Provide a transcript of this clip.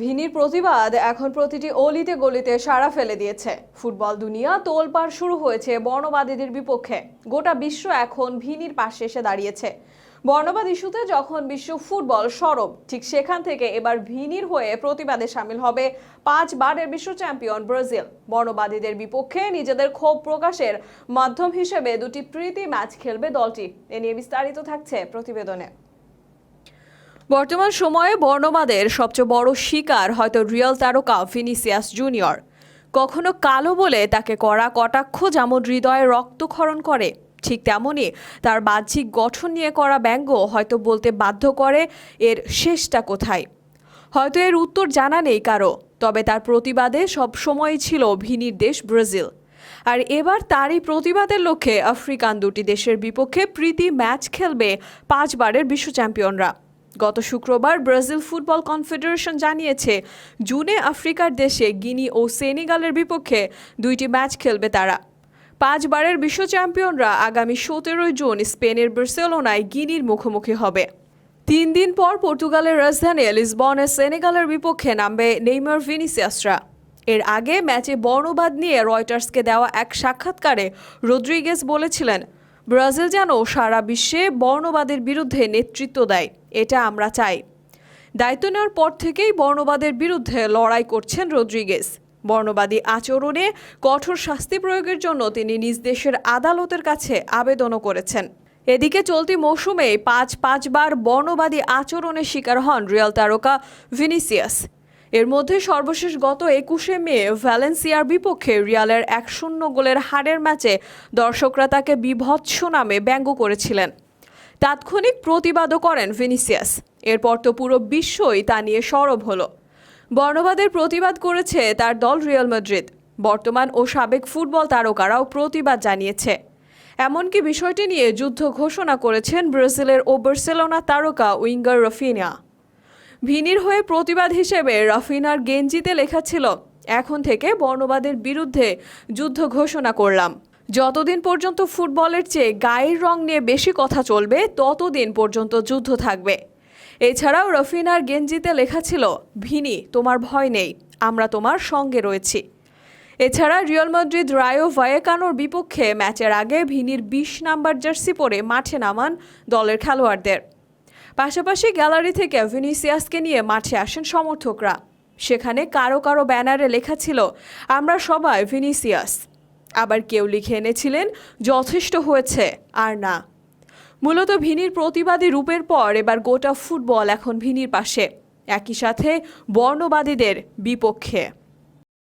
ভিনির প্রতিবাদ এখন প্রতিটি অলিতে গলিতে সাড়া ফেলে দিয়েছে। ফুটবল দুনিয়া তোলপাড় শুরু হয়েছে বর্ণবাদীদের বিপক্ষে। গোটা বিশ্ব এখন ভিনির পাশে এসে দাঁড়িয়েছে। বর্ণবাদ ইস্যুতে যখন বিশ্ব ফুটবল সরব, ঠিক সেখান থেকে এবার ভিনির হয়ে প্রতিবাদে সামিল হবে পাঁচ বারের বিশ্ব চ্যাম্পিয়ন ব্রাজিল। বর্ণবাদীদের বিপক্ষে নিজেদের ক্ষোভ প্রকাশের মাধ্যম হিসেবে দুটি প্রীতি ম্যাচ খেলবে দলটি। এ নিয়ে বিস্তারিত থাকছে প্রতিবেদনে। বর্তমান সময়ে বর্ণবাদের সবচেয়ে বড় শিকার হয়তো রিয়াল তারকা ফিনিসিয়াস জুনিয়র। কখনো কালো বলে তাকে করা কটাক্ষ যেমন হৃদয়ে রক্তক্ষরণ করে, ঠিক তেমনই তার বাহ্যিক গঠন নিয়ে করা ব্যঙ্গ হয়তো বলতে বাধ্য করে এর শেষটা কোথায়। হয়তো এর উত্তর জানা নেই কারও, তবে তার প্রতিবাদে সব সবসময়ই ছিল ভিনির দেশ ব্রাজিল। আর এবার তারই প্রতিবাদের লক্ষ্যে আফ্রিকান দুটি দেশের বিপক্ষে প্রীতি ম্যাচ খেলবে পাঁচবারের বিশ্ব চ্যাম্পিয়নরা। গত শুক্রবার ব্রাজিল ফুটবল কনফেডারেশন জানিয়েছে, জুনে আফ্রিকার দেশে গিনি ও সেনেগালের বিপক্ষে দুইটি ম্যাচ খেলবে তারা। পাঁচবারের বিশ্ব চ্যাম্পিয়নরা আগামী সতেরোই জুন স্পেনের বার্সেলোনায় গিনির মুখোমুখি হবে। তিন দিন পর পর্তুগালের রাজধানী লিসবনে সেনেগালের বিপক্ষে নামবে নেইমার ভিনিসিয়াসরা। এর আগে ম্যাচে বর্ণবাদ নিয়ে রয়টার্সকে দেওয়া এক সাক্ষাৎকারে রদ্রিগেজ বলেছিলেন ব্রাজিল যেন সারা বিশ্বে বর্ণবাদের বিরুদ্ধে নেতৃত্ব দেয়, এটা আমরা চাই। দায়িত্ব নেওয়ার পর থেকেই বর্ণবাদের বিরুদ্ধে লড়াই করছেন রদ্রিগেজ বর্ণবাদী আচরণে কঠোর শাস্তি প্রয়োগের জন্য তিনি নিজ দেশের আদালতের কাছে আবেদনও করেছেন। এদিকে চলতি মৌসুমে পাঁচ পাঁচবার বর্ণবাদী আচরণের শিকার হন রিয়াল তারকা ভিনিসিয়াস। এর মধ্যে সর্বশেষ গত একুশে মে ভ্যালেন্সিয়ার বিপক্ষে রিয়ালের এক শূন্য গোলের হারের ম্যাচে দর্শকরা তাকে বিভৎস নামে ব্যঙ্গ করেছিলেন। তাৎক্ষণিক প্রতিবাদও করেন ভিনিসিয়াস। এরপর তো পুরো বিশ্বই তা নিয়ে সরব হলো। বর্ণবাদের প্রতিবাদ করেছে তার দল রিয়াল মাদ্রিদ। বর্তমান ও সাবেক ফুটবল তারকারাও প্রতিবাদ জানিয়েছে। এমনকি বিষয়টি নিয়ে যুদ্ধ ঘোষণা করেছেন ব্রাজিলের ও বার্সেলোনা তারকা উইঙ্গার রফিনা ভিনির হয়ে প্রতিবাদ হিসেবে রাফিনার গেঞ্জিতে লেখা ছিল, এখন থেকে বর্ণবাদের বিরুদ্ধে যুদ্ধ ঘোষণা করলাম। যতদিন পর্যন্ত ফুটবলের চেয়ে গায়ের রং নিয়ে বেশি কথা চলবে, ততদিন পর্যন্ত যুদ্ধ থাকবে। এছাড়াও রফিনার গেঞ্জিতে লেখা ছিল, ভিনি, তোমার ভয় নেই, আমরা তোমার সঙ্গে রয়েছি। এছাড়া রিয়াল মাদ্রিদ রায়ো ভায়েকানোর বিপক্ষে ম্যাচের আগে ভিনির বিশ নাম্বার জার্সি পরে মাঠে নামান দলের খেলোয়াড়দের। পাশাপাশি গ্যালারি থেকে ভিনিসিয়াসকে নিয়ে মাঠে আসেন সমর্থকরা। সেখানে কারও কারও ব্যানারে লেখা ছিল, আমরা সবাই ভিনিসিয়াস। আবার কেউ লিখে এনেছিলেন, যথেষ্ট হয়েছে, আর না। মূলত ভিনির প্রতিবাদী রূপের পর এবার গোটা ফুটবল এখন ভিনির পাশে। একই সাথে বর্ণবাদীদের বিপক্ষে।